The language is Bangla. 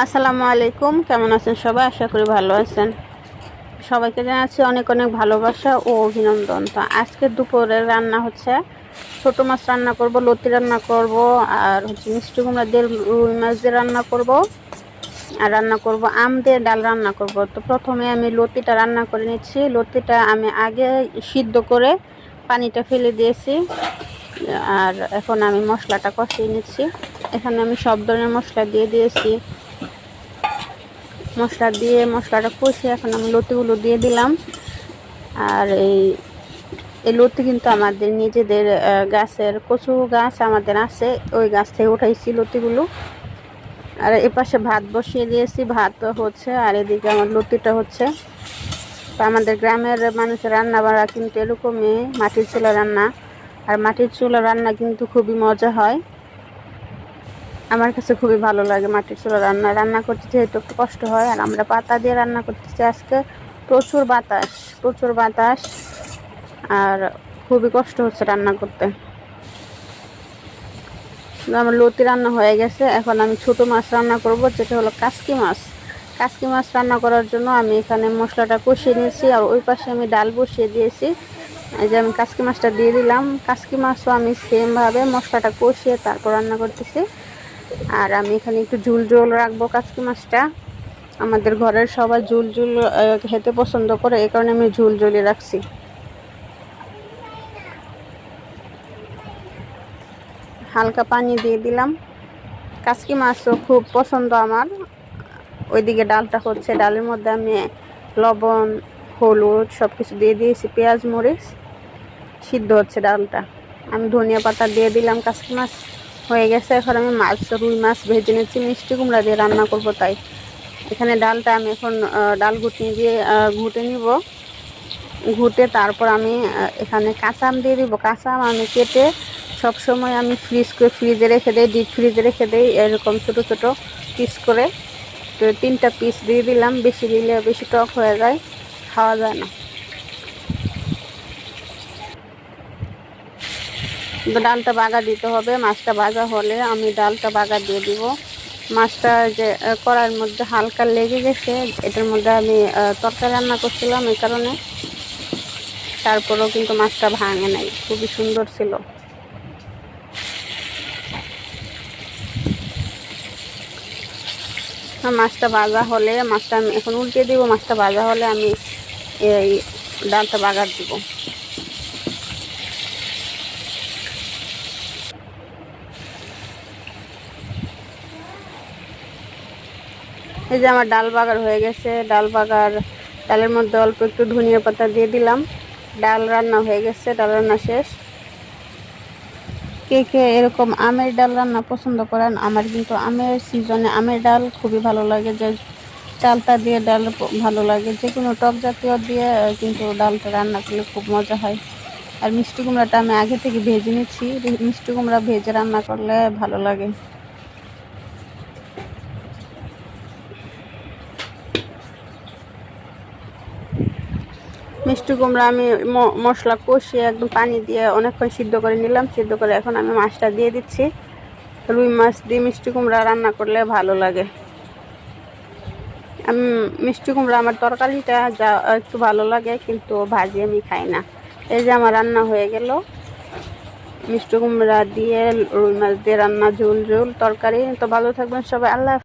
আসসালামু আলাইকুম, কেমন আছেন সবাই? আশা করি ভালো আছেন। সবাইকে জানাচ্ছি অনেক অনেক ভালোবাসা ও অভিনন্দন। তো আজকে দুপুরে রান্না হচ্ছে ছোট মাছ রান্না করব, লতি রান্না করব, আর হচ্ছে মিষ্টি কুমড়া দিয়ে রুই মাছ দিয়ে রান্না করব, আর রান্না করব আম দিয়ে ডাল রান্না করব। তো প্রথমে আমি লতিটা রান্না করে নিচ্ছি। লতিটা আমি আগে সিদ্ধ করে পানিটা ফেলে দিয়েছি, আর এখন আমি মশলাটা কষিয়ে নিচ্ছি। এখানে আমি সব ধরনের মশলা দিয়ে দিয়েছি। মশলা দিয়ে মশলাটা কষিয়ে এখন আমি লতিগুলো দিয়ে দিলাম। আর এই এই লতি কিন্তু আমাদের নিজেদের গাছের কচু গাছ আমাদের আছে, ওই গাছ থেকে উঠাইছি লতিগুলো। আর এপাশে ভাত বসিয়ে দিয়েছি, ভাত হচ্ছে, আর এদিকে আমার লতিটা হচ্ছে। তো আমাদের গ্রামের মানুষের রান্না বাড়া কিন্তু এরকমই, মাটির চুলা রান্না। আর মাটির চুলা রান্না কিন্তু খুবই মজা হয়। আমার কাছে খুবই ভালো লাগে মাটির চুলা রান্না। রান্না করতে যেহেতু একটু কষ্ট হয়, আর আমরা পাতা দিয়ে রান্না করতেছি আজকে। প্রচুর বাতাস প্রচুর বাতাস, আর খুবই কষ্ট হচ্ছে রান্না করতে। আমার লতি রান্না হয়ে গেছে, এখন আমি ছোট মাছ রান্না করব, যেটা হলো কাসকি মাছ। কাসকি মাছ রান্না করার জন্য আমি এখানে মশলাটা কষিয়ে নিয়েছি, আর ওই পাশে আমি ডাল বসিয়ে দিয়েছি। এই যে আমি কাসকি মাছটা দিয়ে দিলাম, কাসকি মাছও আমি সেমভাবে মশলাটা কষিয়ে তারপর রান্না করতেছি। আর আমি এখানে একটু ঝুল ঝোল রাখব কাচকি মাছটা। আমাদের ঘরের সবাই ঝুল ঝুল খেতে পছন্দ করে, এই কারণে আমি ঝুল ঝুলি রাখছি। হালকা পানি দিয়ে দিলাম। কাচকি মাছও খুব পছন্দ আমার। ওইদিকে ডালটা হচ্ছে, ডালের মধ্যে আমি লবণ, হলুদ সব কিছু দিয়ে দিয়েছি, পেঁয়াজ, মরিচ, সিদ্ধ হচ্ছে ডালটা। আমি ধনিয়া পাতা দিয়ে দিলাম কাচকি মাছ। হয়ে গেছে, এখন আমি মাছ, রুই মাছ ভেজে নিচ্ছি, মিষ্টি কুমড়া দিয়ে রান্না করব তাই। এখানে ডালটা আমি এখন ডাল ঘুটনি দিয়ে ঘুটে নিব। ঘুটে তারপর আমি এখানে কাঁচা আম দিয়ে দিব। কাঁচা আম আমি কেটে সবসময় আমি ফ্রিজ করে, ফ্রিজে রেখে দিই, ডিপ ফ্রিজে রেখে দিই, এরকম ছোটো ছোটো পিস করে। তো তিনটা পিস দিয়ে দিলাম, বেশি দিলে বেশি টক হয়ে যায়, খাওয়া যায় না। ডালটা বাগা দিতে হবে, মাছটা ভাজা হলে আমি ডালটা বাগা দিয়ে দিব। মাছটা যে কড়াইয়ের মধ্যে হালকা লেগে গেছে, এটার মধ্যে আমি তরকারি রান্না করছিলাম এই কারণে। তারপরেও কিন্তু মাছটা ভাঙে নাই, খুবই সুন্দর ছিল। মাছটা ভাজা হলে, মাছটা আমি এখন উল্টে দিব, মাছটা ভাজা হলে আমি এই ডালটা বাগার দিব। এই যে আমার ডাল বাগার হয়ে গেছে। ডাল বাগার, ডালের মধ্যে অল্প একটু ধনিয়া পাতা দিয়ে দিলাম। ডাল রান্না হয়ে গেছে, ডাল রান্না শেষ। কে কে এরকম আমের ডাল রান্না পছন্দ করেন, আমার কিন্তু আমের সিজনে আমের ডাল খুবই ভালো লাগে। যে চালটা দিয়ে ডাল ভালো লাগে যে কোনো টক জাতীয় দিয়ে কিন্তু ডালটা রান্না করলে খুব মজা হয়। আর মিষ্টি কুমড়াটা আমি আগে থেকে ভেজে নিচ্ছি। মিষ্টি কুমড়া ভেজে রান্না করলে ভালো লাগে। মিষ্টি কুমড়া আমি মশলা কষিয়ে একদম পানি দিয়ে অনেকক্ষণ সিদ্ধ করে নিলাম। সিদ্ধ করে এখন আমি মাছটা দিয়ে দিচ্ছি। রুই মাছ দিয়ে মিষ্টি কুমড়া রান্না করলে ভালো লাগে। আমি মিষ্টি কুমড়া আমার তরকারিটা যা একটু ভালো লাগে, কিন্তু ভাজি আমি খাই না। এই যে আমার রান্না হয়ে গেল। মিষ্টি কুমড়া দিয়ে, রুই মাছ দিয়ে রান্না, ঝোল ঝোল, তরকারি। তো ভালো থাকবেন সবাই। আল্লাহ